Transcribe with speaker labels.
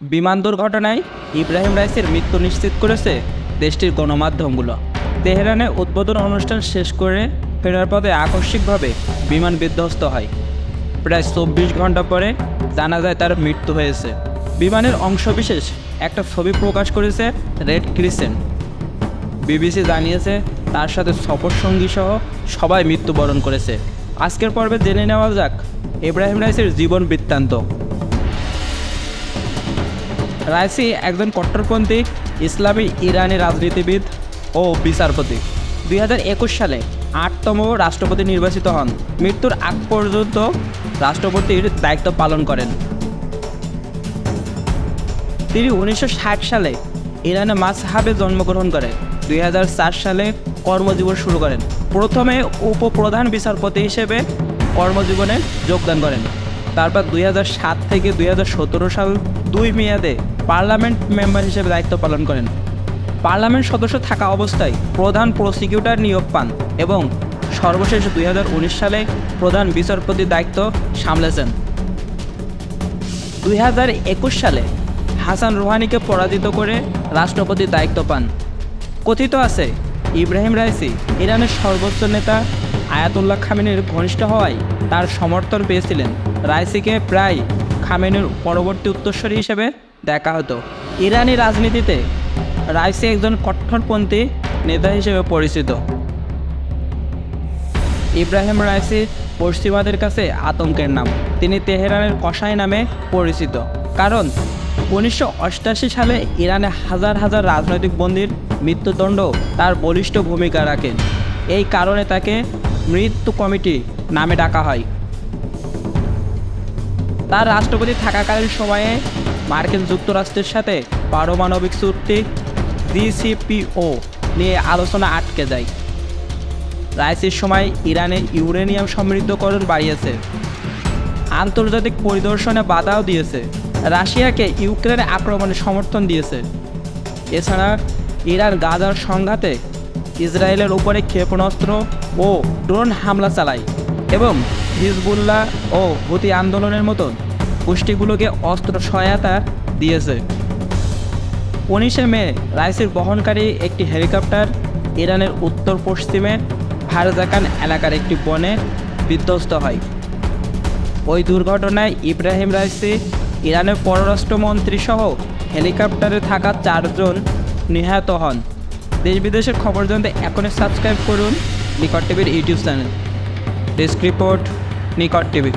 Speaker 1: বিমান দুর্ঘটনায় ইব্রাহিম রাইসের মৃত্যু নিশ্চিত করেছে দেশটির গণমাধ্যমগুলো। তেহরানে উদ্বোধন অনুষ্ঠান শেষ করে ফেরার পথে আকস্মিকভাবে বিমান বিধ্বস্ত হয়। প্রায় চব্বিশ ঘণ্টা পরে জানা যায় তার মৃত্যু হয়েছে। বিমানের অংশবিশেষ একটা ছবি প্রকাশ করেছে রেড ক্রিসেন্ট বিবিসি জানিয়েছে তার সাথে সফর সঙ্গী সহ সবাই মৃত্যুবরণ করেছে। আজকের পর্বে জেনে নেওয়া যাক ইব্রাহিম রাইসের জীবন বৃত্তান্ত। রাইসি একজন কট্টরপন্থী, ইসলামী ইরানি রাজনীতিবিদ ও বিচারপতি। দুই হাজার একুশ সালে আটতম রাষ্ট্রপতি নির্বাচিত হন। মৃত্যুর আগ পর্যন্ত রাষ্ট্রপতির দায়িত্ব পালন করেন। তিনি উনিশশো ষাট সালে ইরানে মাসহাবে জন্মগ্রহণ করেন। দুই হাজার চার সালে কর্মজীবন শুরু করেন। প্রথমে উপপ্রধান বিচারপতি হিসেবে কর্মজীবনে যোগদান করেন। তারপর দুই হাজার সাত থেকে দুই হাজার সতেরো সাল দুই মেয়াদে পার্লামেন্ট মেম্বার হিসেবে দায়িত্ব পালন করেন। পার্লামেন্ট সদস্য থাকা অবস্থায় প্রধান প্রসিকিউটর নিয়োগ পান এবং সর্বশেষ দুই সালে প্রধান বিচারপতির দায়িত্ব সামলেছেন। দুই হাজার একুশ সালে হাসান রোহানিকে পরাজিত করে রাষ্ট্রপতির দায়িত্ব পান। কথিত আছে, ইব্রাহিম রাইসি ইরানের সর্বোচ্চ নেতা আয়াতুল্লাহ খামেনের ঘনিষ্ঠ হওয়ায় তার সমর্থন পেয়েছিলেন। রাইসিকে প্রায় খামেনের পরবর্তী উত্তরস্বরী হিসেবে দেখা হতো। ইরানি রাজনীতিতে রাইসি একজন কট্টরপন্থী নেতা হিসেবে পরিচিত। ইব্রাহিম রাইসি পশ্চিমাদের কাছে আতঙ্কের নাম। তিনি তেহরানের কসাই নামে পরিচিত। কারণ উনিশশো সালে ইরানে হাজার হাজার রাজনৈতিক বন্দীর মৃত্যুদণ্ড তার বলিষ্ঠ ভূমিকা রাখেন। এই কারণে তাকে মৃত্যু কমিটি নামে ডাকা হয়। তার রাষ্ট্রপতি থাকাকালীন সময়ে মার্কিন যুক্তরাষ্ট্রের সাথে পারমাণবিক চুক্তি, ডিসিপিও নিয়ে আলোচনা আটকে যায়। রাইসির সময় ইরানে ইউরেনিয়াম সমৃদ্ধকরণ বাড়িয়েছে। আন্তর্জাতিক পরিদর্শনে বাধাও দিয়েছে। রাশিয়াকে ইউক্রেনে আক্রমণে সমর্থন দিয়েছে। এছাড়া ইরান গাজার সংঘাতে ইসরায়েলের উপরে ক্ষেপণাস্ত্র ও ড্রোন হামলা চালায় এবং হিজবুল্লাহ ও হুতি আন্দোলনের মতো গোষ্ঠীগুলোকে অস্ত্র সহায়তা দিয়েছে। উনিশে মে রাইসির বহনকারী একটি হেলিকপ্টার ইরানের উত্তর পশ্চিমে ফারজাকান এলাকার একটি বনে বিধ্বস্ত হয়। ওই দুর্ঘটনায় ইব্রাহিম রাইসি, ইরানের পররাষ্ট্রমন্ত্রী সহ হেলিকপ্টারে থাকা চারজন নিহত হন। দেশ বিদেশের খবর জানতে এখনই সাবস্ক্রাইব করুন নিকট টিভির YouTube channel. Desk report Nikot TV.